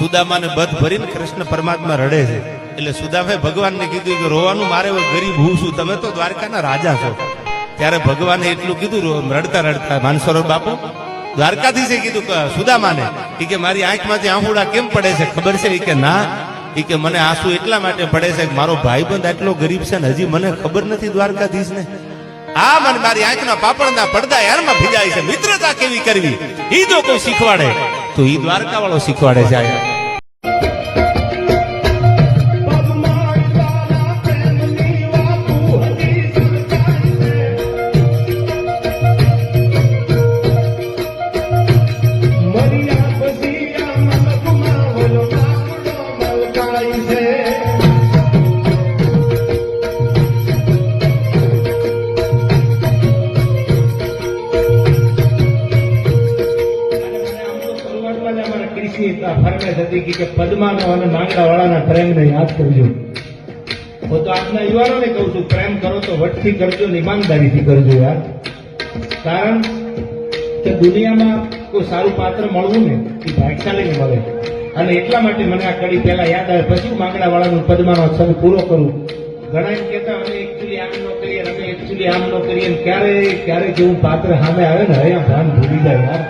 સુદામાને બધ ભરીને કૃષ્ણ પરમાત્મા રડે છે. એટલે સુદામે ભગવાનને કીધું કે રોવાનું મારે ગરીબ હું છું, તમે તો દ્વારકાના રાજા છો. ત્યારે ભગવાને એટલું કીધું રડતા રડતા માનસરોવર બાપુ. દ્વારકાધીશે કીધું સુદામાને એ કે મારી આંખમાંથી આંસુડા કેમ પડે છે? ખબર છે? કે, ના. એ કે, મને આંસુ એટલા માટે પડે છે કે મારો ભાઈબંધ આટલો ગરીબ છે ને હજી મને ખબર નથી દ્વારકાધીશને. આ મને મારી આંખના પાપડના પડદા યારમાં ભીજાય છે. મિત્રતા કેવી કરવી? એ જો કોઈ શીખવાડે, તો એ દ્વારકા વાળો શીખવાડે છે અમારા કૃષિ હતી કે પદ્માનો અને માંગડાવાળાના પ્રેમને યાદ કરજો. હું તો આજના યુવાનોને કહું છું, પ્રેમ કરો તો વટથી કરજો ને ઈમાનદારીથી કરજો યાર. કારણ કે દુનિયામાં કોઈ સારું પાત્ર મળવું ને એ ભાગ્યશાળીને મળે. અને એટલા માટે મને આ કડી પહેલા યાદ આવે. પછી માંગડા વાળાનું પદ્માનો છંદ પૂરો કરું. ઘણા એમ કહેતા, અમે એકચ્યુઅલી આમ ન કરીએ અમે એકચ્યુઅલી આમ ન કરીએ ક્યારે ક્યારે જેવું પાત્ર સામે આવે ને અહીંયા ભાન ભૂલી જાય યાર.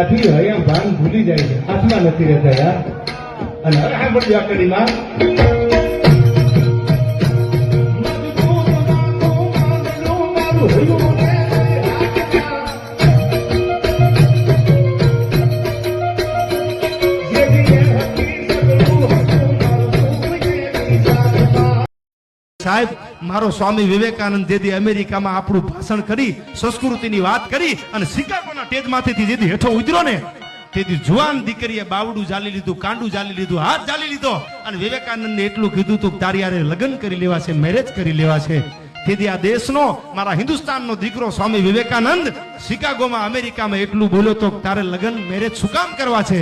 ડાભી હયા ભાન ભૂલી જાય છે. હાથમાં નથી રહેતા યાર. અને હવે આ કડીમાં સાહેબ મારો સ્વામી વિવેકાનંદ જેથી અમેરિકામાં આપણું ભાષણ કરી, સંસ્કૃતિની વાત કરી અને શિકાગોના ટેજમાંથી જેથી હેઠો ઉતર્યો ને, તેથી જુવાન દીકરીએ બાવડું જાલી લીધું, કાંડું જાલી લીધું, હાથ જાલી લીધો અને વિવેકાનંદને એટલું કીધું તું કે તારી યારે લગ્ન કરી લેવા છે, મેરેજ કરી લેવા છે. તેથી આ દેશનો, મારા હિન્દુસ્તાનનો દીકરો સ્વામી વિવેકાનંદ શિકાગોમાં અમેરિકામાં એટલું બોલ્યો તો તારે લગ્ન, મેરેજ શું કામ કરવા છે?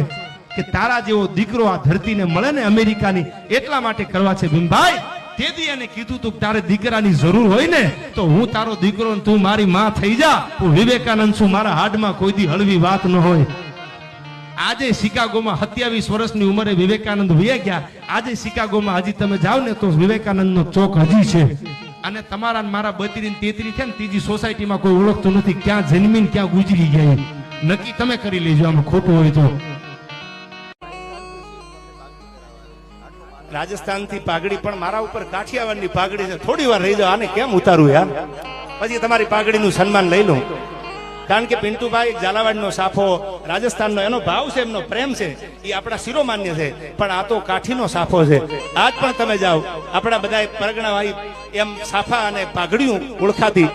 કે તારા જેવો દીકરો આ ધરતીને મળે ને અમેરિકાની, એટલા માટે કરવા છે. ભીમભાઈ તેથી એને કીધું તું તારે દીકરાની જરૂર હોય ને, તો હું તારો દીકરો તું મારી માં થઈ જા. હું વિવેકાનંદ છું, મારા હાડમાં કોઈ દી હળવી વાત ન હોય. આજે શિકાગોમાં સત્યાવીસ વર્ષની ઉંમરે વિવેકાનંદ વયા ગયા. આજે શિકાગોમાં હજી તમે જાઓ ને તો વિવેકાનંદનો ચોક હજી છે. અને તમારા મારા બત્રી તેત્રી છે ને ત્રીજી સોસાયટીમાં કોઈ ઓળખતું નથી. ક્યાં જન્મીને ક્યાં ગુજરી ગયા નક્કી તમે કરી લેજો, આમાં ખોટું હોય તો. રાજસ્થાનથી પાઘડી પણ મારા ઉપર કાઠિયાવાડની પાઘડી છે. થોડી વાર રહી જાઓ, આને કેમ ઉતારું યાર? પછી તમારી પાઘડીનું સન્માન લઈ લઉં કારણ કે પિન્ટુભાઈ ઝાલાવાડનો સાફો રાજસ્થાનનો, એનો ભાવ છે, એમનો પ્રેમ છે, એ આપણા શિરોમાન્ય છે. પણ આ તો કાઠીનો સાફો છે. આજ પણ તમે જાઓ. આપણા બધા પરગણાવાળી એમ સાફા અને પાઘડીયું ઓળખાતી.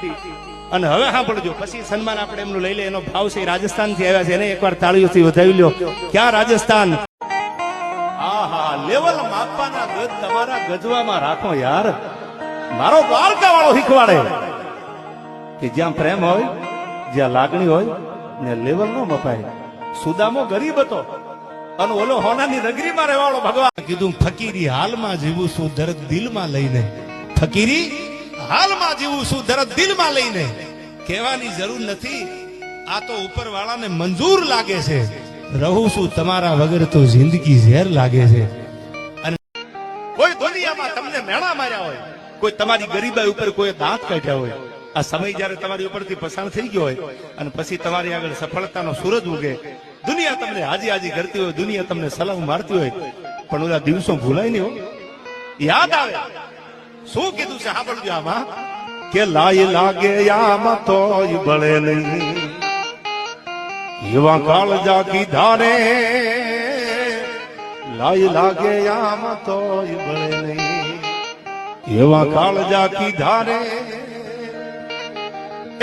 અને હવે સાંભળજો, પછી સન્માન આપણે એમનું લઈ લે. એનો ભાવ છે રાજસ્થાન રાજસ્થાનથી આવ્યા છે. એને એકવાર તાળીઓથી વધાવી લ્યો. ક્યાં રાજસ્થાન? આહા, લેવલ માપવાના ગજ તમારા ગજવામાં રાખો યાર. મારો દ્વારકા વાળો શીખવાડે. કે જ્યાં પ્રેમ હોય, જ્યાં લાગણી હોય, ને લેવલ નો મપાય. સુદામો ગરીબ હતો. અને ઓલો હોનાની નગરીમાં રહેવાળો ભગવાન. કીધું, ફકીરી હાલમાં જીવું છું દર્દ દિલમાં લઈને. ફકીરી હાલમાં જીવું છું દર્દ દિલમાં લઈને. કહેવાની જરૂર નથી. આ તો ઉપરવાળાને મંજૂર લાગે છે. રહું છું, તમારા વગર તો જિંદગી ઝેર લાગે છે. કોઈ દુનિયામાં તમને મેણા માર્યા હોય, કોઈ તમારી ગરીબાઈ ઉપર કોઈ દાંત કાઢ્યા હોય, આ સમય જ્યારે તમારી ઉપરથી પસાર થઈ ગયો હોય, અને પછી તમારી આગળ સફળતાનો સૂરજ ઉગે, દુનિયા તમને હાજી હાજી કરતી હોય, દુનિયા તમને સલામ મારતી હોય, પણ ઓલા દિવસો ભૂલાય નહીં હો. યાદ આવે. શું કીધું છે સાંભળજો આમાં? કે લાય લાગે આમાં તોય બળે નહીં. એવા કાળજા કીધા રે લાય લાગે આમાં તોય બળે નહીં એવા કાળજા કીધા રે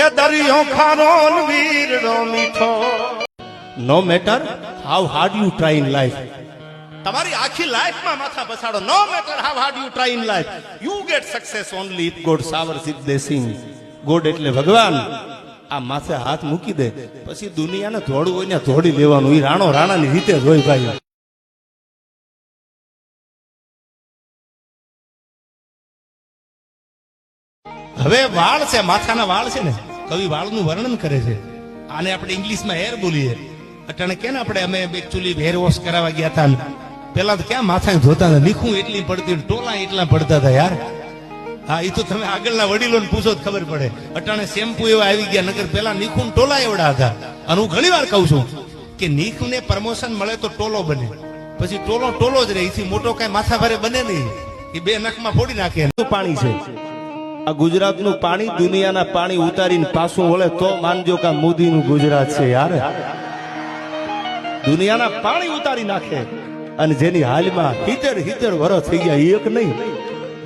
એ દરિયો ખારો ને વીર નો મીઠો no matter how hard you try in life તમારી આખી લાઈફમાં માથા બસાડો. No matter how hard you try in life you get success only if God સાવર સિદ્ધ દે સિંગ ગોડ એટલે ભગવાન. આ માથે હાથ મૂકી દે. પછી દુનિયાને ધોડવું હોય ને ધોડી લેવાનું. એ રાણો રાણાની રીતે જ હોય ભાઈ. હવે વાળ છે, માથાના વાળ છે ને. કવિ વાળનું વર્ણન કરે છે. આને આપણે ઇંગ્લિશમાં હેર બોલીએ. અટાણે કે ને આપણે અમે એકચ્યુઅલી હેર વોશ કરાવવા ગયા હતા પેલા તો ક્યાં માથા ધોતા હતા? લીખું એટલી પડતી ટોલા એટલા પડતા હતા યાર. હા એ તો તમે આગળના વડીલોને પૂછો ખબર પડે. અટાણે શેમ્પુ એવા આવી ગયા નગર પેલા નીખું ટોલા એવડા હતા. અને હું ઘણી વાર કહું છું કે નીખને પ્રમોશન મળે તો ટોલો બને. પછી ટોલો ટોલો જ રહે એથી મોટો કઈ માથા ભારે બને નહીં. એ બે નખમાં ફોડી નાખે. પાણી છે? આ ગુજરાતનું પાણી, દુનિયાના પાણી ઉતારીને પાછું વળે તો માનજો કે મોદીનું ગુજરાત છે યાર. દુનિયાના પાણી ઉતારી નાખે. અને જેની હાલમાં હિતર હિતર વરસ થઈ ગયા, એક નહીં,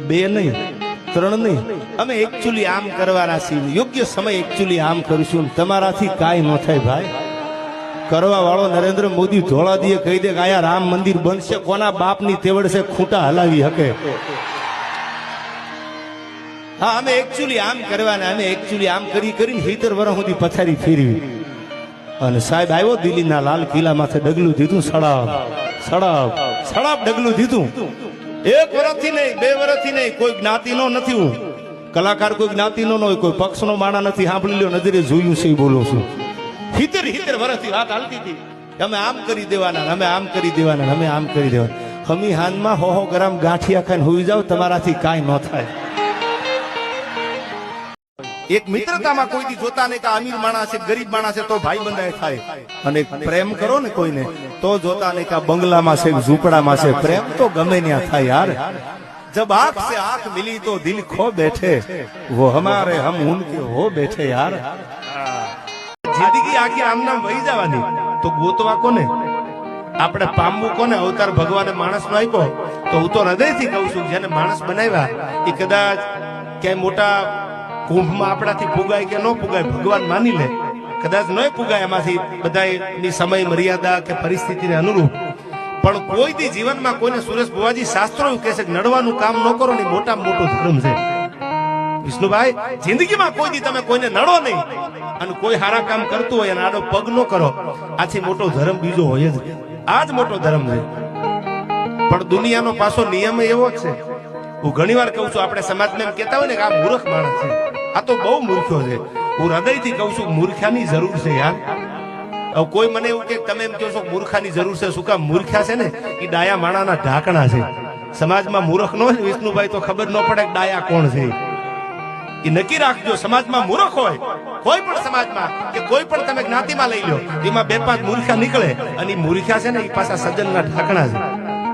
બે નહીં. ત્રણ નહીં અમે એકચ્યુઅલી આમ કરવાના છીએ. યોગ્ય સમય એકચ્યુઅલી આમ કરીશું તમારાથી કાંઈ ન થાય ભાઈ. કરવા વાળો નરેન્દ્ર મોદી ધોળાદીએ કહી દે કે અહીંયા રામ મંદિર બનશે, કોના બાપની તેવડ છે ખૂંટા હલાવી હકે. હા, અમે એકચ્યુઅલી આમ કરવાના, અમે એકચ્યુઅલી આમ કરી કરીને હિતર વર્ષ સુધી પથારી ફેરવી. અને સાહેબ આવ્યો દિલ્હીના લાલ કિલ્લા માથે ડગલું દીધું સડાવ સડાવ સડાવ ડગલું દીધું એક વર્ષથી નહીં, બે વર્ષથી નહીં, કોઈ જ્ઞાતિનો નથી હું. કલાકાર કોઈ જ્ઞાતિનો ન હોય, કોઈ પક્ષનો માણા નથી. સાંભળી લ્યો, નજરે જોયું છે બોલું છું. હિતેર હિતેર વર્ષથી વાત હાલતી હતી. અમે આમ કરી દેવાના, અમે આમ કરી દેવાના, અમે આમ કરી દેવાના. હમી હાનમાં હો હો ગરમ ગાંઠિયા ખાઈને હોઈ જાવ તમારાથી કાંઈ ન થાય. એક મિત્રતામાં કોઈ દી જોતા નહીં કે અમીર માણસ છે, ગરીબ માણસ છે, તો ભાઈ બંધાય થાય. અને પ્રેમ કરો ને કોઈને, તો જોતા નહીં કે બંગલામાં છે, ઝૂંપડામાં છે. પ્રેમ તો ગમે ત્યાં થાય યાર. જબ આંખ સે આંખ મિલી તો દિલ ખો બેઠે. વો હમારે હમ ઉનકે હો બેઠે યાર. જિંદગી આખી આમ નામ વહી જવાની. તો ગોતવા કોને? આપણે પામવું કોને? અવતાર ભગવાને માણસ નો આપ્યો. તો હું તો હૃદયથી કહું છું, જેને માણસ બનાવ્યા, એ કદાચ ક્યાંય મોટા કુંભમાં આપણાથી પુગાય કે ન પુગાય, ભગવાન માની લે. કદાચ ન પુગાય એમાંથી બધાની સમય, મર્યાદા કે પરિસ્થિતિને અનુરૂપ. પણ કોઈ દી જીવનમાં કોઈને સુરેશ બુવાજી શાસ્ત્રો કહે છે નડવાનું કામ ન કરો ને મોટા મોટો ધર્મ છે. વિષ્ણુભાઈ, જિંદગીમાં કોઈ દી તમે કોઈને નડો નહીં. અને કોઈ સારા કામ કરતું હોય અને આડો પગ ન કરો. આથી મોટો ધર્મ બીજો હોય જ. આ જ મોટો ધર્મ છે. પણ દુનિયાનો પાછો નિયમ એવો જ છે. હું ઘણી વાર કહું છું, આપણે સમાજને એમ કહેતા હોય ને કે આ મૂર્ખ માણસ છે. આ તો બહુ મૂર્ખ્યો છે. હું હૃદયથી કહું છું, મૂર્ખાની જરૂર છે યાર. કોઈ મને એવું કે તમે એમ કહો છો, મૂર્ખાની જરૂર છે. શું કામ મૂર્ખ્યા છે ને? એ ડાયા માણાના ઢાંકણા છે. સમાજમાં મૂર્ખ નો વિષ્ણુભાઈ, તો ખબર ન પડે ડાયા કોણ છે. એ નક્કી રાખજો, સમાજમાં મૂર્ખ હોય. કોઈ પણ સમાજમાં કે કોઈ પણ તમે જ્ઞાતિમાં લઈ લો એમાં બે પાંચ મૂર્ખા નીકળે. અને મૂર્ખ્યા છે ને એ પાછા સજ્જનના ઢાંકણા છે.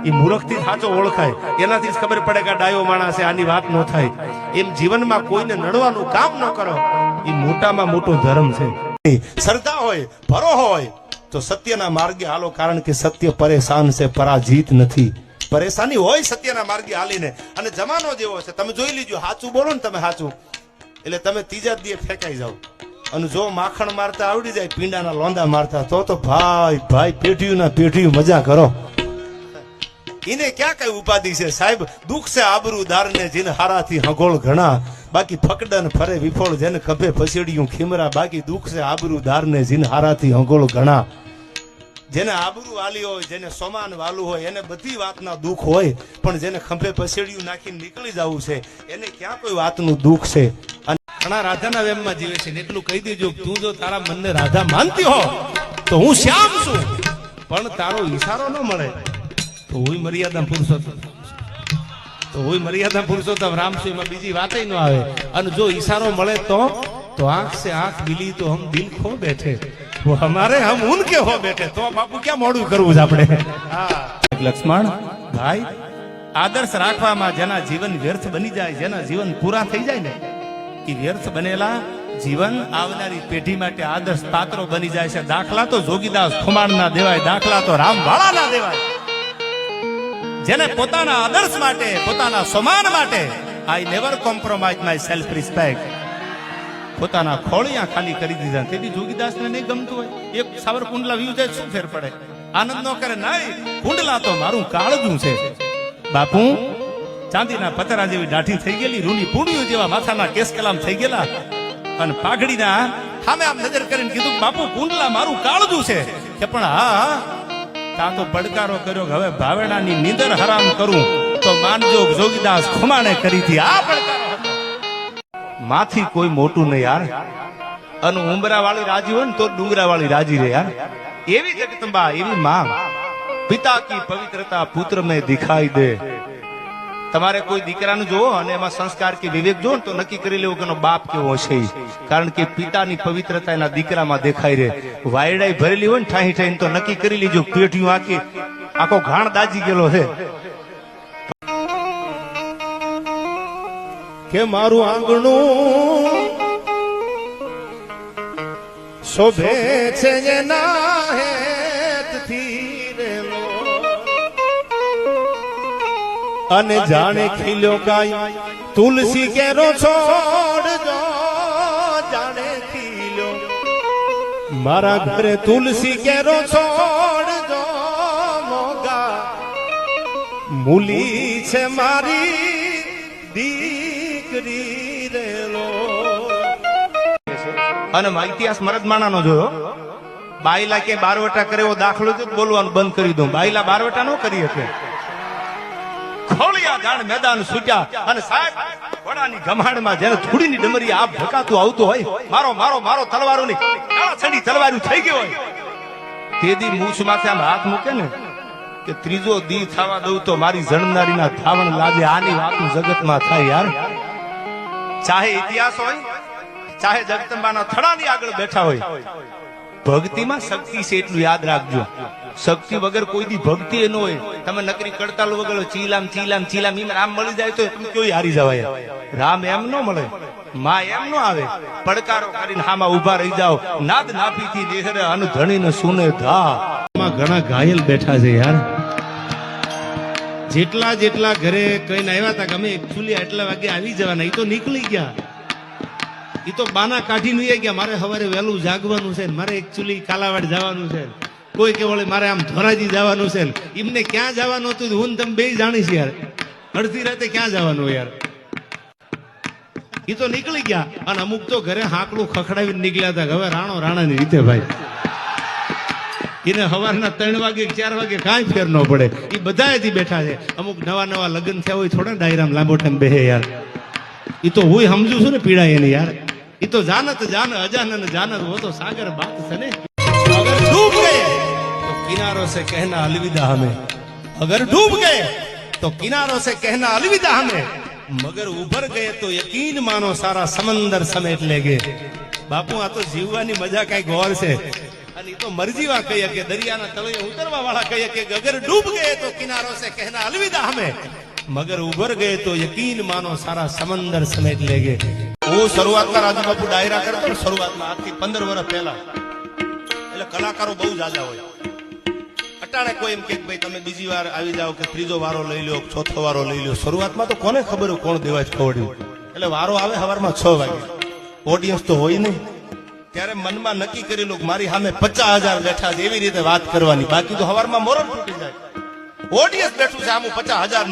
એ મૂર્ખથી સાચો ઓળખાય. એનાથી જ ખબર પડે કે ડાયો માણસ આની વાત ન થાય. એમ જીવનમાં કોઈને નડવાનું કામ ન કરો. એ મોટામાં મોટો ધર્મ છે. શ્રદ્ધા હોય, ભરો હોય, તો સત્યના માર્ગે હાલો, કારણ કે સત્ય પરેશાન છે, પરાજીત નથી. પરેશાની હોય સત્યના માર્ગે હાલીને. અને જમાનો જેવો છે, તમે જોઈ લીજો સાચું બોલો ને તમે સાચું એટલે તમે ત્રીજા દિવસ ફેંકાઈ જાઓ. અને જો માખણ મારતા આવડી જાય, પીંડાના લોંદા મારતા, તો તો ભાઈ ભાઈ પેઢીયું ના પેઢીયું મજા કરો. એને ક્યાં કઈ ઉપાધિ છે સાહેબ? દુઃખ છે આબરૂ દારને જીન હારાથી હગોળ ઘણા. બાકી ફકડન ફરે વિફોળ જેને ખભે પસેડિયું ખીમરા. બાકી દુઃખ છે આબરૂ દારને જીન હારાથી હગોળ ઘણા. જેને આબરૂ વાલી હોય, જેને સોમાન વાલું હોય, એને બધી વાતના દુઃખ હોય, પણ જેને ખંભે પસેડિયું નાખીને નીકળી જવું છે, એને ક્યાં કોઈ વાતનું દુઃખ છે? અને ઘણા રાધાના વેમમાં જીવે છે ને એટલું કહી દેજો, તું જો તારા મનને રાધા માનતી હો, તો હું શ્યામ છું. પણ તારો ઈશારો ન મળે. તો હોય મર્યાદા પુરુષોત્તમ. તો હોય મર્યાદા પુરુષોત્તમ. રામસિંહ બીજી વાત ન આવે. અને જો ઈશારો મળે તો તો આંખ સે આંખ મિલી તો હમ દિલ ખો બેઠે. તો હમારે હમ ઉનકે હો બેઠે? તો બાપુ ક્યાં મોડું કરવું છે આપણે? હા. લક્ષ્મણ, ભાઈ, આદર્શ રાખવામાં જેના જીવન વ્યર્થ બની જાય, જેના જીવન પૂરા થઈ જાય ને એ વ્યર્થ બનેલા જીવન આવનારી પેઢી માટે આદર્શ પાત્રો બની જાય છે. દાખલા તો જોગીદાસ ખુમાણના દેવાય, દાખલા તો રામવાળાના દેવાય. જેને પોતાના આદર્શ માટે, પોતાના સમાન માટે I never compromise my self respect પોતાના ખોળિયા ખાલી કરી દીધા. તેથી જોગીદાસને નહીં ગમતું હોય. એક સાવર કુંડલા વ્યુ જાય, શું ફેર પડે? આનંદ ન કરે. નહીં કુંડલા તો મારું કાળજું છે. બાપુ, ચાંદીના પતરા જેવી દાઢી થઈ ગયેલી, રૂની પૂડીઓ જેવા માથાના કેસ કલામ થઈ ગયેલા. અને પાઘડીના સામે આમ નજર કરીને કીધું, બાપુ, કુંડલા મારું કાળજું છે. કે પણ હા ત્યાં તો પડકારો કર્યો કે હવે ભાવેણાની નીંદર હરામ કરું, તો માનજો જોગીદાસ ખુમાણે કરી હતી આ પડકારો માથી કોઈ મોટું નહીં યાર. અને ઉંબરા વાળી રાજી હોય ને તો ડુંગરા વાળી રાજી રે યાર. એવી જગતંબા એવી માં પિતા કી પવિત્રતા પુત્ર મેં દિખાઈ દે. તમારે કોઈ દીકરાનું જોવો અને એમાં સંસ્કાર કે વિવેક જોવો તો નક્કી કરી લેવું કે બાપ કેવો છે કારણ કે પિતાની પવિત્રતા એના દીકરામાં દેખાય રહે. વાયડાઈ ભરેલી હોય ને ઠાઈ ઠાઈ તો નક્કી કરી લીજો પેઢીયું આખી. આખો ઘાણ દાજી ગયેલો છે. કે મારું આંગણું શોભે છે એના અને જાણે ખીલ્યો કાય તુલસી કેરો છોડજો જાણે ખીલ્યો. મારા ઘરે તુલસી કેરો છોડજો મોગા. મૂલી છે મારી દીકરી રેલો. અને ઇતિહાસ મરદમાણા નો જોયો. બાયલા કે બારવટા કરે એવો દાખલો બોલવાનું બંધ કરી દઉં. બાયલા બારવટા નો કરી શકે. ખોળિયા જાણ મેદાન સૂટ્યા અને સાહેબ, ઘોડાની ગમાડમાં જેને ધૂળીની ડમરી આપ ઢકાતું આવતું હોય, મારો મારો મારો તલવારો ની છડી તલવારું થઈ ગયો હોય. તેદી મૂછ માથે આમ હાથ મૂકે ને કે ત્રીજો દી થવા દઉં તો મારી જણનારીના ધાવણ લાગે, આની વાતું જગતમાં થાય યાર. ચાહે ઇતિહાસ હોય, ચાહે જગદંબાના થડાની આગળ બેઠા હોય. ભક્તિમાં શક્તિ છે એટલું યાદ રાખજો. શક્તિ વગર કોઈ દી ભક્તિ ન હોય. તમે નકરી કડતાલ વગર ચીલામ ચીલામ ચીલામ એમ રામ મળી જાય તો તમે હારી જવાય? રામ એમ ન મળે. માં એમ ન આવે. પડકારો કરીને હામાં ઊભા રહી જાઓ. નાદ નાભીથી દેહરે અન ધણીને સુને ધા. માં ઘણા ઘાયલ બેઠા છે યાર. જેટલા જેટલા ઘરે કહીને આવ્યા હતા કે અમે એકચ્યુઅલી આટલા વાગે આવી જવાના એ તો નીકળી ગયા. એ તો બાના કાઢી લઈએ ગયા મારે સવારે વહેલું જાગવાનું છે મારે એકચ્યુઅલી કાલાવાડ જવાનું છે કોઈ કે વળે મારે આમ ધોરાજી જવાનું છે એમને ક્યાં જવાનું હતું? હું તમે બે જાણીશ યાર. અડધી રાતે ક્યાં જવાનું યાર? એ તો નીકળી ગયા. અને અમુક તો ઘરે હાંકડું ખખડાવીને નીકળ્યા હતા કે હવે રાણો રાણાની રીતે ભાઈ. એને સવારના ત્રણ વાગે ચાર વાગે કાંઈ ફેર ન પડે. એ બધા બેઠા છે. અમુક નવા નવા લગ્ન થયા હોય થોડા ડાયરામ લાંબો ટાઈમ બેહે યાર. એ તો હું સમજુ છું ને પીડા એને યાર. એ તો જાનત જાન અજાનન જાનત वो तो सागर बात है ने अगर डूब गए तो किनारों से कहना अलविदा हमें अगर डूब गए तो किनारों से कहना अलविदा हमें मगर उभर गए तो यकीन मानो सारा समंदर समेट लेंगे બાપુ આ તો જીવવાની મજા કઈ ગોર છે અને એ તો મરજીવા કહીએ કે દરિયાના તળે ઉતરવા વાળા કહીએ કે અગર ડૂબ ગયે તો કિનારો સે કહેના અલવિદા હમે મગર ઉભર ગયે તો યકીન માનો સારા સમંદર સમેટ લેગે હું શરૂઆતમાં રાજુબાપુ ડાયરા કરતો શરૂઆતમાં આજથી પંદર વર્ષ પહેલા. એટલે કલાકારો બહુ જાજા હોય. અટાણે કોઈ એમ કે ભાઈ તમે બીજી વાર આવી જાઓ કે ત્રીજો વારો લઈ લો ચોથો વારો લઈ લો શરૂઆતમાં તો કોને ખબર કોણ દેવા જ ખવડ્યું? એટલે વારો આવે સવારમાં છ વાગે. ઓડિયન્સ તો હોય નહીં. ત્યારે મનમાં નક્કી કરેલું કે મારી સામે પચાસ હજાર બેઠા છે, એવી રીતે વાત કરવાની. બાકી તો સવારમાં મોરલ તૂટી જાય. ઓડિયન્સ બેઠું છે, આમ પચાસ હજાર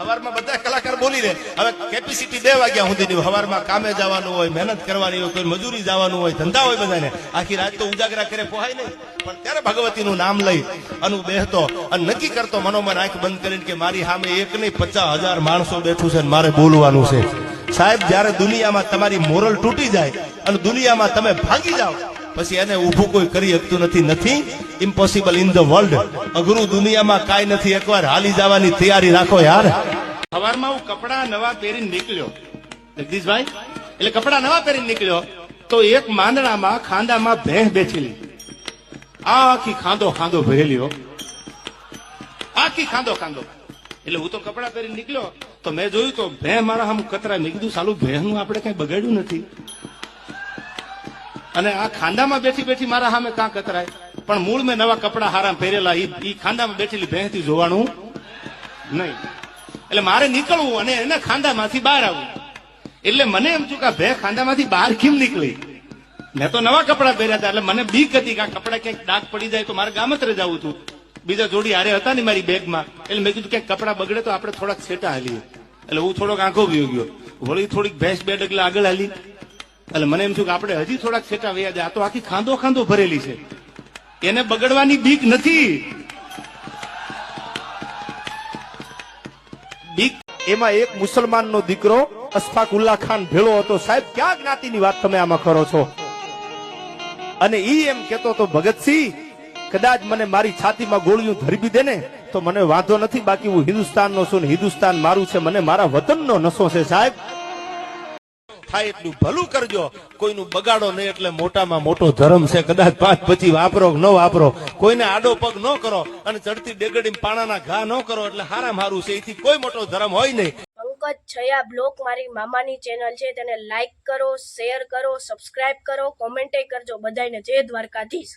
હવારમાં બધા કલાકાર બોલી રહે હવે કેપેસિટી બે વાગ્યા સુધી હવારમાં કામે જવાનું હોય, મહેનત કરવાની હોય, કોઈ મજૂરી જવાનું હોય, ધંધા હોય બધાને, આખી રાત તો ઉજાગરા કરે પોહાય નહીં. પણ ત્યારે ભગવતીનું નામ લઈ અનુ બેહતો અને નક્કી કરતો, મનોમન આંખ બંધ કરીને કે મારી સામે એક નહીં, પચાસ હજાર માણસો બેઠું છે મારે બોલવાનું છે. સાહેબ, જ્યારે દુનિયામાં તમારી મોરલ તૂટી જાય અને દુનિયામાં તમે ભાગી જાઓ પછી એને ઊભું કોઈ કરી શકતું નથી. નથી. ઇમ્પોસિબલ ઇન ધ વર્લ્ડ અઘરું દુનિયામાં કાંઈ નથી. એકવાર હાલી જવાની તૈયારી રાખો યાર. સવારમાં હું કપડા નવા પહેરીને નીકળ્યો. જગદીશભાઈ, એટલે કપડા નવા પહેરીને નીકળ્યો, તો એક માંદડામાં, ખાંદામાં ભેંસ બેઠેલી. આખી ખાંદો ખાંદો ભરેલી આખી ખાંદો ખાંદો. એટલે હું તો કપડા પહેરીને નીકળ્યો, તો મેં જોયું તો ભેં મારા હમ કતરા મેં કીધું, સાલું ભેંનું આપણે કઈ બગાડ્યું નથી. અને આ ખાંડામાં બેઠી બેઠી મારા સામે કાં કતરાય? પણ મૂળ મેં નવા કપડા હારા પહેરેલા, ઈ ખાંડામાં બેઠેલી ભેંસથી જોવાનું નહીં. એટલે મારે નીકળવું અને એના ખાંડામાંથી બહાર આવવું. એટલે મને એમ થયું કે ભે ખાંડામાંથી બહાર કેમ નીકળી? મેં તો નવા કપડા પહેર્યા હતા, એટલે મને બીક હતી કે આ કપડા ક્યાંક ડાક પડી જાય તો મારે ગામત્રે જવું હતું. બીજા જોડી હારે હતા ને મારી બેગમાં. એટલે મેં કીધું ક્યાંક કપડા બગડે તો આપણે થોડાક છેટા હાલીએ. એટલે હું થોડોક આંખો ગયો ગયો વળી થોડીક ભેંસ બે ડગલા આગળ હાલી. એટલે મને એમ થયું કે આપણે હજી થોડાક છેટા વૈયા જાય. આ તો આખી ખાંદો ખાંદો ભરેલી છે. એને બગડવાની બીક નથી. એમાં એક મુસલમાનનો દીકરો અશફાકુલ્લા ખાન ભેળો હતો. સાહેબ, ક્યાં જ્ઞાતિની વાત તમે આમાં કરો છો? અને ઈ એમ કેતો તો ભગતસિંહ, કદાચ મને મારી છાતીમાં ગોળીઓ ધરબી દે ને, તો મને વાંધો નથી. બાકી હું હિન્દુસ્તાનનો છું ને હિન્દુસ્તાન મારું છે. મને મારા વતનનો નશો છે, સાહેબ. થાય એટલું ભલું કરજો. કોઈનું બગાડો નહીં એટલે મોટામાં મોટો ધર્મ છે. કદાચ પાંચ પછી વાપરો ન વાપરો. કોઈને આડો પગ ન કરો અને ચડતી ડેગડી પાણાના ઘા ન કરો એટલે હારા મારું છે. એથી કોઈ મોટો ધર્મ હોય નહીં. પંકજ છયા બ્લોક મારી મામાની ચેનલ છે. તેને લાઈક કરો, શેર કરો, સબસ્ક્રાઇબ કરો કોમેન્ટે કરજો બધાને જય દ્વારકાધીશ.